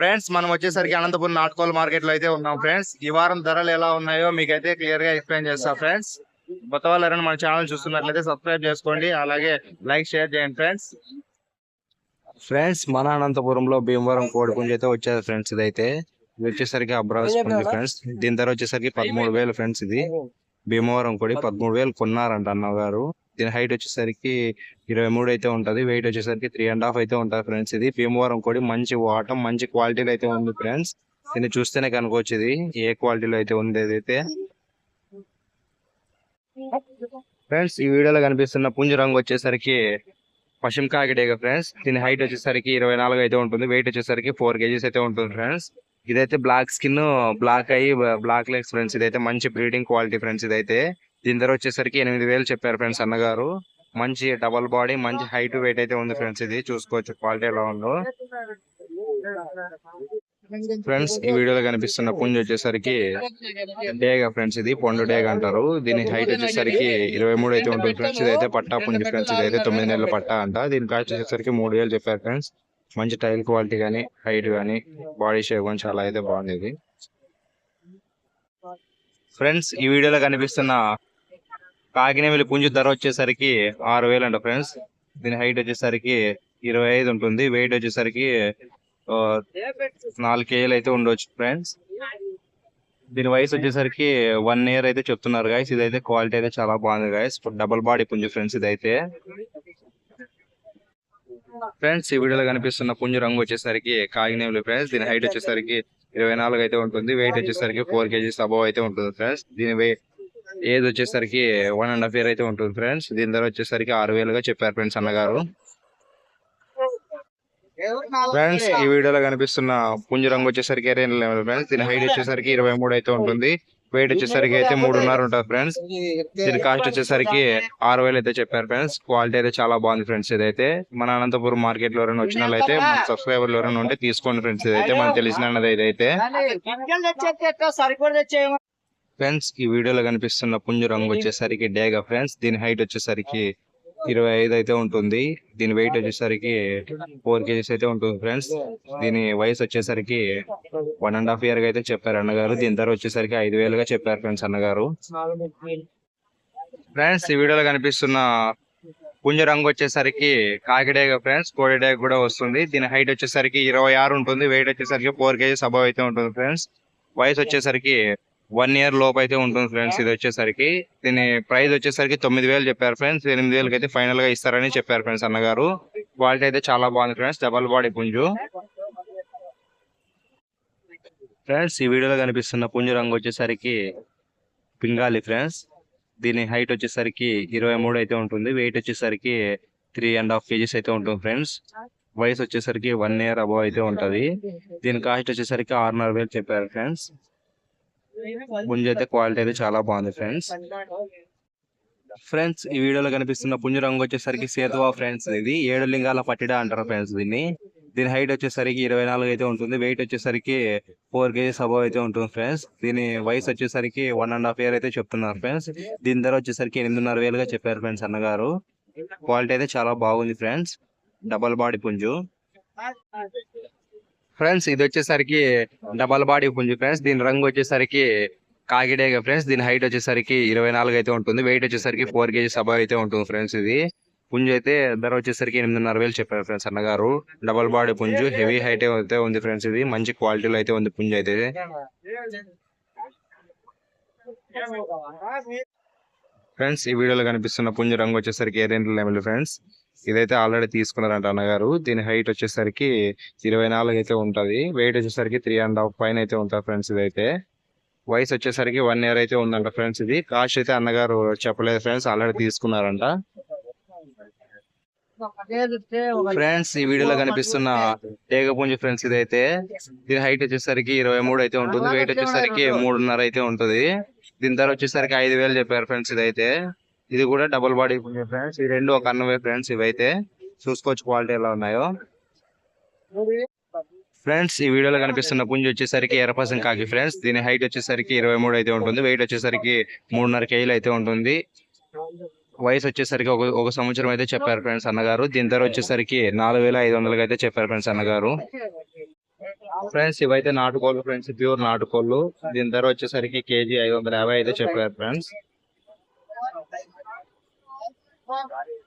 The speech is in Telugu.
ఫ్రెండ్స్ మనం వచ్చేసరికి అనంతపురం నాటుకోల్ మార్కెట్లో అయితే ఉన్నాం ఫ్రెండ్స్. ఈ వారం ధరలు ఎలా ఉన్నాయో మీకు అయితే క్లియర్గా ఎక్స్ప్లెయిన్ చేస్తా ఫ్రెండ్స్. కొత్త వాళ్ళు ఎవరైనా మన ఛానల్ చూస్తున్నట్లయితే సబ్స్క్రైబ్ చేసుకోండి అలాగే లైక్ షేర్ చేయండి ఫ్రెండ్స్. ఫ్రెండ్స్ మన అనంతపురంలో భీమవరం కోడి పుంజు అయితే వచ్చేది ఫ్రెండ్స్ ఇదైతే. ఇది వచ్చేసరికి అబ్రాస్ పుంజు ఫ్రెండ్స్. దీని ధర వచ్చేసరికి పదమూడు వేలు ఫ్రెండ్స్ ఇది. భీమవరం కోడి పదమూడు వేలు కొన్నారంట అన్నగారు. దీని హైట్ వచ్చేసరికి ఇరవై మూడు అయితే ఉంటుంది వెయిట్ వచ్చేసరికి త్రీ అండ్ హాఫ్ అయితే ఉంటుంది ఫ్రెండ్స్ ఇది. భీమవరం కోడి మంచి వాటం మంచి క్వాలిటీలో అయితే ఉంది ఫ్రెండ్స్. దీన్ని చూస్తేనే కనుకోవచ్చు ఇది ఏ క్వాలిటీలో అయితే ఉంది అయితే ఫ్రెండ్స్ ఈ వీడియోలో కనిపిస్తున్న పుంజు రంగు వచ్చేసరికి పశ్చిమ కాకిడేగా ఫ్రెండ్స్. దీని హైట్ వచ్చేసరికి ఇరవై నాలుగు అయితే ఉంటుంది వెయిట్ వచ్చేసరికి ఫోర్ కేజీస్ అయితే ఉంటుంది ఫ్రెండ్స్. ఇదైతే బ్లాక్ స్కిన్ బ్లాక్ అయ్యి బ్లాక్ లెగ్స్ ఫ్రెండ్స్. ఇదైతే మంచి బ్రీడింగ్ క్వాలిటీ ఫ్రెండ్స్ ఇదైతే. దీని ధర వచ్చేసరికి ఎనిమిది వేలు చెప్పారు ఫ్రెండ్స్ అన్నగారు. మంచి డబల్ బాడీ మంచి హైట్ వెయిట్ అయితే ఉంది ఫ్రెండ్స్ ఇది. చూసుకోవచ్చు క్వాలిటీ ఎలా ఉందో. ఫ్రెండ్స్ ఈ వీడియోలో కనిపిస్తున్న పుంజ్ వచ్చేసరికి డేగా ఫ్రెండ్స్ ఇది పొండు డేగ అంటారు. దీని హైట్ వచ్చేసరికి ఇరవై మూడు అయితే ఉంటుంది ఫ్రెండ్స్. ఇదైతే పట్టా పుంజ్ ఫ్రెండ్స్. ఇదైతే తొమ్మిది నెలల పట్టా అంట. దీని కాస్ట్ వచ్చేసరికి మూడు వేలు చెప్పారు ఫ్రెండ్స్. మంచి టైల్ క్వాలిటీ కానీ హైట్ కానీ బాడీ షేప్ కానీ చాలా అయితే బాగుంది ఫ్రెండ్స్ ఈ వీడియోలో కనిపిస్తున్న కాకినేమిలి పుంజు ధర వచ్చేసరికి ఆరు వేలు అంట ఫ్రెండ్స్. దీని హైట్ వచ్చేసరికి ఇరవై ఐదు ఉంటుంది. వెయిట్ వచ్చేసరికి ఆ, నాలుగు కేజీలు అయితే ఉండొచ్చు ఫ్రెండ్స్. దీని వయసు వచ్చేసరికి వన్ ఇయర్ అయితే చెప్తున్నారు గాయస్. ఇదైతే క్వాలిటీ అయితే చాలా బాగుంది గాయస్. డబుల్ బాడీ పుంజు ఫ్రెండ్స్ ఇదైతే. ఫ్రెండ్స్ ఈ వీడియోలో కనిపిస్తున్న పుంజు రంగు వచ్చేసరికి కాగినేములు ఫ్రెండ్స్. దీని హైట్ వచ్చేసరికి ఇరవై నాలుగు అయితే ఉంటుంది. వెయిట్ వచ్చేసరికి ఫోర్ కేజీస్ అబవ్ అయితే ఉంటుంది ఫ్రెండ్స్. దీని వెయిట్ ఏజ్ వచ్చేసరికి వన్ అండ్ హాఫ్ ఇయర్ అయితే ఉంటుంది ఫ్రెండ్స్ దీని ధర వచ్చేసరికి ఆరు వేలుగా చెప్పారు ఫ్రెండ్స్ అన్నగారు. ఫ్రెండ్స్ ఈ వీడియోలో కనిపిస్తున్న పుంజు రంగు వచ్చేసరికి ఎరేన్ లెవెల్ ఫ్రెండ్స్ దీని హైట్ వచ్చేసరికి ఇరవై మూడు అయితే ఉంటుంది. వెయిట్ వచ్చేసరికి అయితే మూడున్నర ఉంటుంది ఫ్రెండ్స్ దీని కాస్ట్ వచ్చేసరికి ఆరు వేలు అయితే చెప్పారు ఫ్రెండ్స్ క్వాలిటీ అయితే చాలా బాగుంది ఫ్రెండ్స్ ఇదైతే. మన అనంతపురం మార్కెట్లో ఎవరైనా వచ్చిన అయితే మన సబ్స్క్రైబర్లు ఎవరైనా ఉంటే తీసుకోండి ఫ్రెండ్స్ ఇదైతే. మనకు తెలిసిన ఇదైతే. ఫ్రెండ్స్ ఈ వీడియోలో కనిపిస్తున్న పుంజు రంగు వచ్చేసరికి డేగా ఫ్రెండ్స్. దీని హైట్ వచ్చేసరికి ఇరవై ఐదు అయితే ఉంటుంది. దీని వెయిట్ వచ్చేసరికి ఫోర్ కేజీస్ అయితే ఉంటుంది ఫ్రెండ్స్. దీని వయసు వచ్చేసరికి వన్ అండ్ హాఫ్ ఇయర్గా అయితే చెప్పారు అన్నగారు. దీని ధర వచ్చేసరికి ఐదు వేలుగా చెప్పారు ఫ్రెండ్స్ అన్నగారు. ఫ్రెండ్స్ ఈ వీడియోలో కనిపిస్తున్న పుంజ రంగు వచ్చేసరికి కాకిడేగ ఫ్రెండ్స్. కోడిడేగ కూడా వస్తుంది. దీని హైట్ వచ్చేసరికి ఇరవై ఆరు ఉంటుంది. వెయిట్ వచ్చేసరికి ఫోర్ కేజీస్ అబవ్ అయితే ఉంటుంది ఫ్రెండ్స్. వయసు వచ్చేసరికి వన్ ఇయర్ లోపు అయితే ఉంటుంది ఫ్రెండ్స్. ఇది వచ్చేసరికి దీని ప్రైస్ వచ్చేసరికి తొమ్మిది వేలు చెప్పారు ఫ్రెండ్స్. ఎనిమిది వేలకి అయితే ఫైనల్గా ఇస్తారని చెప్పారు ఫ్రెండ్స్ అన్నగారు. క్వాలిటీ అయితే చాలా బాగుంది ఫ్రెండ్స్. డబల్ బాడీ పుంజు. ఫ్రెండ్స్ ఈ వీడియోలో కనిపిస్తున్న పుంజు రంగు వచ్చేసరికి పింగాలి ఫ్రెండ్స్. దీని హైట్ వచ్చేసరికి ఇరవై మూడు అయితే ఉంటుంది. వెయిట్ వచ్చేసరికి త్రీ అండ్ హాఫ్ కేజీస్ అయితే ఉంటుంది ఫ్రెండ్స్. వయసు వచ్చేసరికి వన్ ఇయర్ అబవ్ అయితే ఉంటది. దీని కాస్ట్ వచ్చేసరికి ఆరున్నర వేలు చెప్పారు ఫ్రెండ్స్. పుంజు అయితే క్వాలిటీ అయితే చాలా బాగుంది ఫ్రెండ్స్ ఫ్రెండ్స్ ఈ వీడియోలో కనిపిస్తున్న పుంజు రంగు వచ్చేసరికి సేతువా ఫ్రెండ్స్ ఇది. ఏడు లింగాల పట్టిడ అంటారు ఫ్రెండ్స్ దీన్ని. దీని హైట్ వచ్చేసరికి ఇరవై నాలుగు అయితే ఉంటుంది. వెయిట్ వచ్చేసరికి ఫోర్ కేజీస్ అబవ్ అయితే ఉంటుంది ఫ్రెండ్స్ దీని వయసు వచ్చేసరికి వన్ అండ్ హాఫ్ ఇయర్ అయితే చెప్తున్నారు ఫ్రెండ్స్ దీని ధర వచ్చేసరికి ఎనిమిదిన్నర వేలుగా చెప్పారు ఫ్రెండ్స్ అన్నగారు. క్వాలిటీ అయితే చాలా బాగుంది ఫ్రెండ్స్ డబల్ బాడీ పుంజు. ఫ్రెండ్స్ ఇది వచ్చేసరికి డబల్ బాడీ పుంజు ఫ్రెండ్స్. దీని రంగు వచ్చేసరికి కాకిడేగా ఫ్రెండ్స్. దీని హైట్ వచ్చేసరికి ఇరవై నాలుగు అయితే ఉంటుంది. వెయిట్ వచ్చేసరికి ఫోర్ కేజీస్ అబవ్ అయితే ఉంటుంది ఫ్రెండ్స్ ఇది. పుంజు అయితే ధర వచ్చేసరికి ఎనిమిదిన్నర వేలు చెప్పారు ఫ్రెండ్స్ అన్నగారు. డబల్ బాడీ పుంజు హెవీ హైట్ అయితే ఉంది ఫ్రెండ్స్ ఇది. మంచి క్వాలిటీలో అయితే ఉంది పుంజు అయితే. ఫ్రెండ్స్ ఈ వీడియోలో కనిపిస్తున్న పుంజు రంగు వచ్చేసరికి ఏరెంట్ లెవెల్ ఫ్రెండ్స్. ఇదైతే ఆల్రెడీ తీసుకున్నారంట అన్నగారు. దీని హైట్ వచ్చేసరికి ఇరవై నాలుగు అయితే ఉంటది. వెయిట్ వచ్చేసరికి త్రీ అండ్ హాఫ్ పైన అయితే ఉంటుంది ఫ్రెండ్స్ ఇదైతే. వయసు వచ్చేసరికి వన్ ఇయర్ అయితే ఉందంట ఫ్రెండ్స్ ఇది. కాస్ట్ అయితే అన్నగారు చెప్పలేదు ఫ్రెండ్స్ ఆల్రెడీ తీసుకున్నారంట. ఫ్రెండ్స్ ఈ వీడియోలో కనిపిస్తున్న టేగపుంజి ఫ్రెండ్స్ ఇదైతే. దీని హైట్ వచ్చేసరికి ఇరవై మూడు అయితే ఉంటుంది. వెయిట్ వచ్చేసరికి మూడున్నర అయితే ఉంటుంది. దీని ధర వచ్చేసరికి ఐదు వేలు చెప్పారు ఫ్రెండ్స్ ఇదైతే. ఇది కూడా డబుల్ బాడీ పుంజి ఫ్రెండ్స్ ఈ రెండు ఒక అన్నవే ఫ్రెండ్స్ ఇవైతే చూసుకోవచ్చు క్వాలిటీ ఎలా ఉన్నాయో. ఫ్రెండ్స్ ఈ వీడియోలో కనిపిస్తున్న పుంజు వచ్చేసరికి ఎర్రపసం కాకి ఫ్రెండ్స్ దీని హైట్ వచ్చేసరికి ఇరవై మూడు అయితే ఉంటుంది. వెయిట్ వచ్చేసరికి మూడున్నర కేజీలు అయితే ఉంటుంది. వయసు వచ్చేసరికి ఒక ఒక సంవత్సరం అయితే చెప్పారు ఫ్రెండ్స్ అన్నగారు. దీని ధర వచ్చేసరికి నాలుగు వేల ఐదు వందలకి అయితే చెప్పారు ఫ్రెండ్స్ అన్నగారు. ఫ్రెండ్స్ ఇవైతే నాటుకోళ్ళు ఫ్రెండ్స్ ప్యూర్ నాటుకోళ్ళు. దీని ధర వచ్చేసరికి కేజీ ఐదు వందల యాభై అయితే చెప్పారు ఫ్రెండ్స్ po.